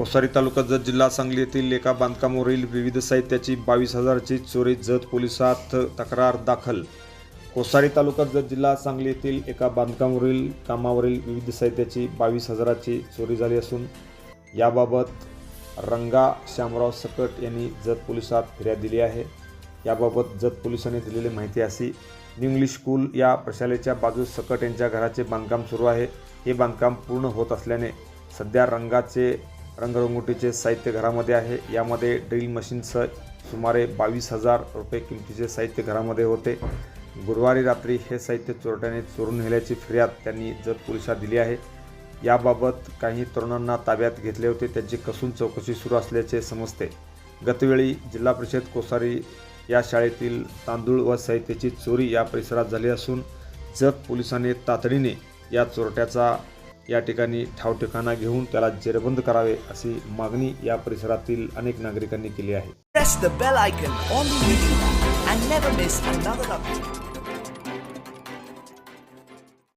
कोसारी तालुका जत जिल्हा सांगली येथील एका बांधकामावरील विविध साहित्याची बावीस हजाराची चोरी जत पोलिसात तक्रार दाखल. कोसारी तालुका जत जिल्हा सांगली येथील एका बांधकामावरील कामावरील विविध साहित्याची बावीस हजाराची चोरी झाली असून याबाबत रंगा श्यामराव सकट यांनी जत पोलिसात फिर्याद दिली आहे. याबाबत जत पोलिसांनी दिलेली माहिती अशी न्यू इंग्लिश स्कूल या प्रशालेच्या बाजूस सकट यांच्या घराचे बांधकाम सुरू आहे. हे बांधकाम पूर्ण होत असल्याने सध्या रंगाचे रंगरंगोटीचे साहित्य घरामध्ये आहे. यामध्ये ड्रिल मशीनसह सुमारे बावीस हजार रुपये किमतीचे साहित्य घरामध्ये होते. गुरुवारी रात्री हे साहित्य चोरट्याने चोरून नेल्याची फिर्याद त्यांनी जत पोलिसात दिली आहे. याबाबत काही तरुणांना ताब्यात घेतले होते. त्यांची कसून चौकशी सुरू असल्याचे समजते. गतवेळी जिल्हा परिषद कोसारी या शाळेतील तांदूळ व साहित्याची चोरी या परिसरात झाली असून जत पोलिसांनी तातडीने या चोरट्याचा या ठिकाणी ठावठिकाणा घेऊन त्याला जेरबंद करावे अशी मागणी या परिसरातील अनेक नागरिकांनी केली आहे.